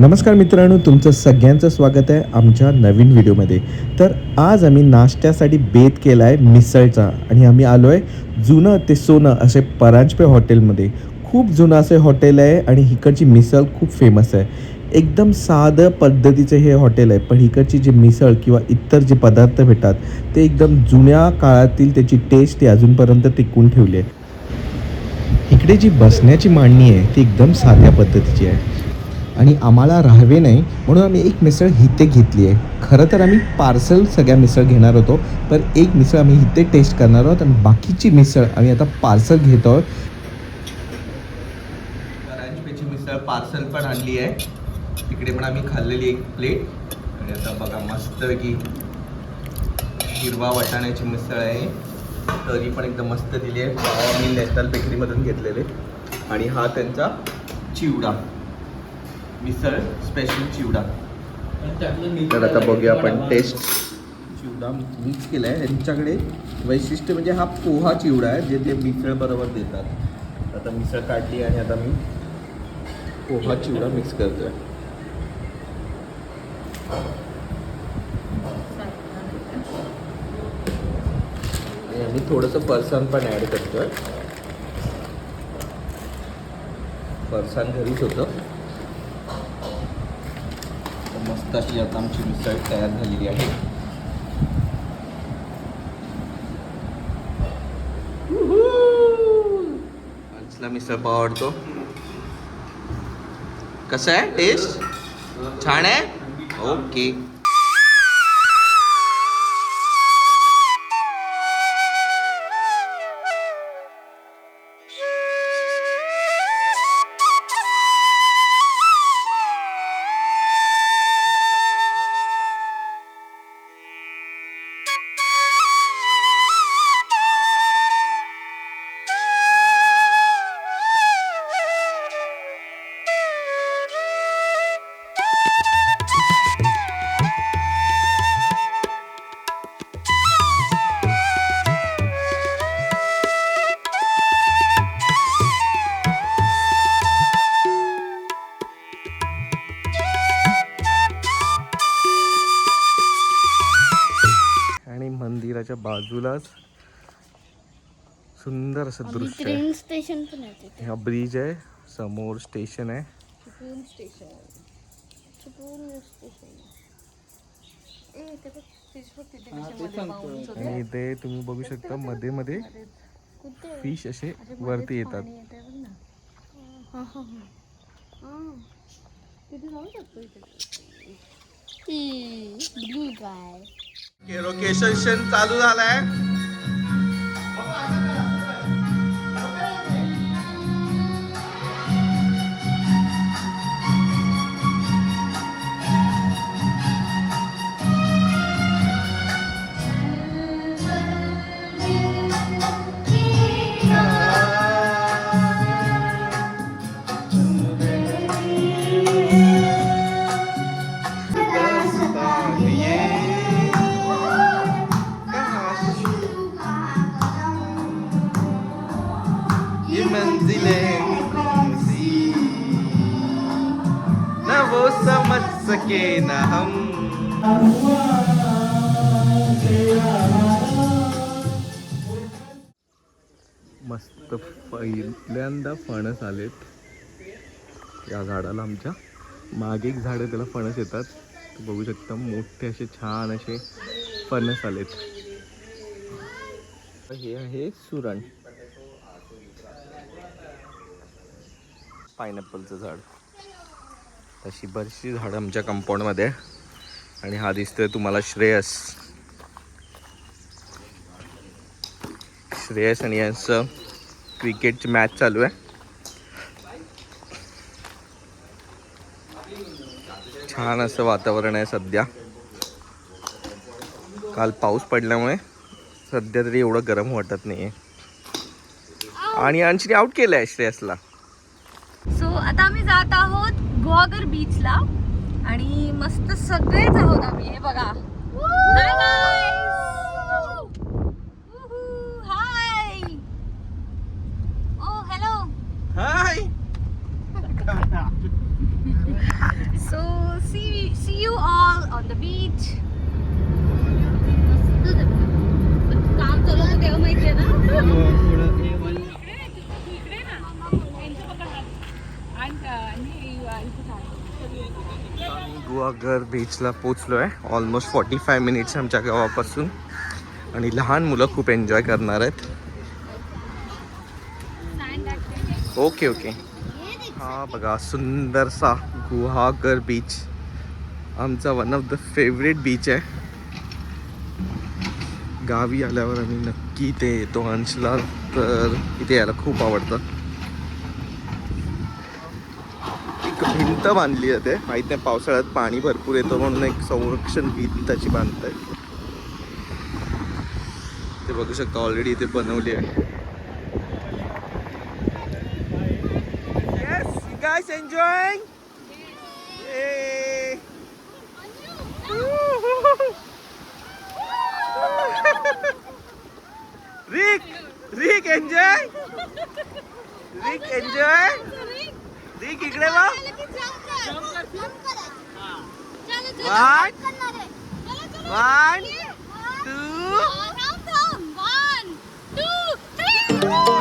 नमस्कार मित्रांनो तुमचं सगळ्यांचं स्वागत आहे आमच्या नवीन व्हिडिओमध्ये. तर आज आम्ही नाश्त्यासाठी बेत केला आहे मिसळचा आणि आम्ही आलो आहे जुनं ते सोनं असे परांजपे हॉटेलमध्ये. खूप जुनं असे हॉटेल आहे आणि इकडची मिसळ खूप फेमस आहे. एकदम साधं पद्धतीचे हे हॉटेल आहे पण इकडची जी मिसळ किंवा इतर जे पदार्थ भेटतात ते एकदम जुन्या काळातील त्याची टेस्ट ती अजूनपर्यंत टिकून ठेवली आहे. इकडे जी बसण्याची मांडणी आहे ती एकदम साध्या पद्धतीची आहे. आणि आम्हाला राहावे नाही म्हणून आम्ही एक मिसळ हिते घेतली आहे. खरं तर आम्ही पार्सल सगळ्या मिसळ घेणार होतो पण एक मिसळ आम्ही हिते टेस्ट करणार आहोत आणि बाकीची मिसळ आम्ही आता पार्सल घेत आहोत. राजपेची मिसळ पार्सल पण आणली आहे. तिकडे पण आम्ही खाल्लेली एक प्लेट. आणि आता बघा मस्तपैकी हिरवा वाटाण्याची मिसळ आहे. तरी पण एकदम मस्त दिली आहे. मी आम्ही नॅशनल बेकरीमधून घेतलेले. आणि हा त्यांचा चिवडा. मिसळ स्पेशल चिवडा. तर आता बघूया आपण टेस्ट चिवडा मिक्स केला आहे यांच्याकडे वैशिष्ट्य म्हणजे हा पोहा चिवडा आहे जे ते मिसळ बरोबर देतात. आता मिसळ काढली आणि आता मी पोहा चिवडा मिक्स करतोय. आणि आम्ही थोडंसं फरसाण पण ॲड करतोय. फरसाण घरीच होतं. अशी आता आमची मिसळ तयार झालेली आहे. आजला मिसळ पाव आवडतो. कसं आहे? टेस्ट छान आहे? ओके मंदिराच्या बाजूलाच सुंदर असं दृश्य आहे. ट्रेन स्टेशन पण आहे तिथे. हा ब्रिज आहे समोर स्टेशन आहे. चिपळूण स्टेशन चिपळूण स्टेशन ए ते बघ fish बघ तिथे कसे मध्ये bounce होतात. आणि इथे तुम्ही बघू शकता मध्ये मध्ये फिश असे अरे, वरती येतात. पाणी येतंय बघ ना. हा, हा, हा. हा. तिथे जाऊ शकतो इथे. ब्लू गाय लोकेशन चालू झालाय. समझ न हम मस्त पहिल्यांदा फणस आलेत. या झाडाला आमच्या मागे एक झाड त्याला फणस येतात. बघू शकता मोठे असे छान असे फणस आलेत. हे आहे सुरण. पायनॅपलचं झाड. तशी बरीचशी झाडं आमच्या कंपाऊंडमध्ये. आणि हा दिसतोय तुम्हाला श्रेयस. श्रेयस आणि यांचं क्रिकेटची मॅच चालू आहे. छान असं वातावरण आहे सध्या. काल पाऊस पडल्यामुळे सध्या तरी एवढं गरम वाटत नाही आणि अंशनी आउट केलं आहे श्रेयसला. आता आम्ही जात आहोत गोवागर बीचला आणि मस्त सगळेच आहोत आम्ही. हे बघा. बाय बाय गुहागर बीचला पोचलो आहे ऑलमोस्ट फॉर्टी फाय मिनिट्स आमच्या गावापासून. आणि लहान मुलं खूप एन्जॉय करणार आहेत. ओके ओके हा बघा सुंदरसा गुहागर बीच आमचा one of the favourite beach आहे. गावी आल्यावर आम्ही नक्की इथे येतो. अंशला तर इथे यायला खूप आवडतं एक भिंत बांधली जाते माहीत नाही पावसाळ्यात पाणी भरपूर येतं म्हणून एक संरक्षण भिंत त्याची आहे ते बघू शकता ऑलरेडी इथे बनवली आहे guys enjoying? Yay! Rick, Rick enjoy? Rick enjoy? Rick इकडे बघ. One, one, two. कर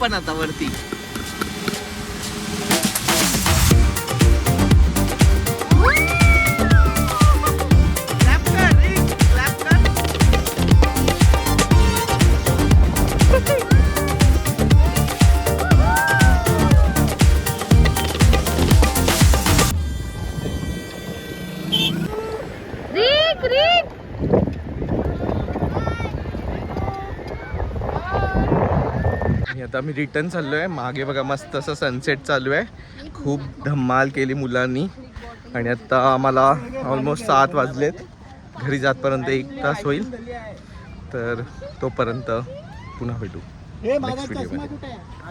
पण आता वरती. आणि आता आम्ही रिटर्न चाललोय. मागे बघा मस्त असं सनसेट चालू आहे. खूप धम्माल केली मुलांनी. आणि आता आम्हाला ऑलमोस्ट सात वाजलेत. घरी जातपर्यंत एक तास होईल. तर तोपर्यंत पुन्हा भेटू. नेक्स्ट व्हिडिओमध्ये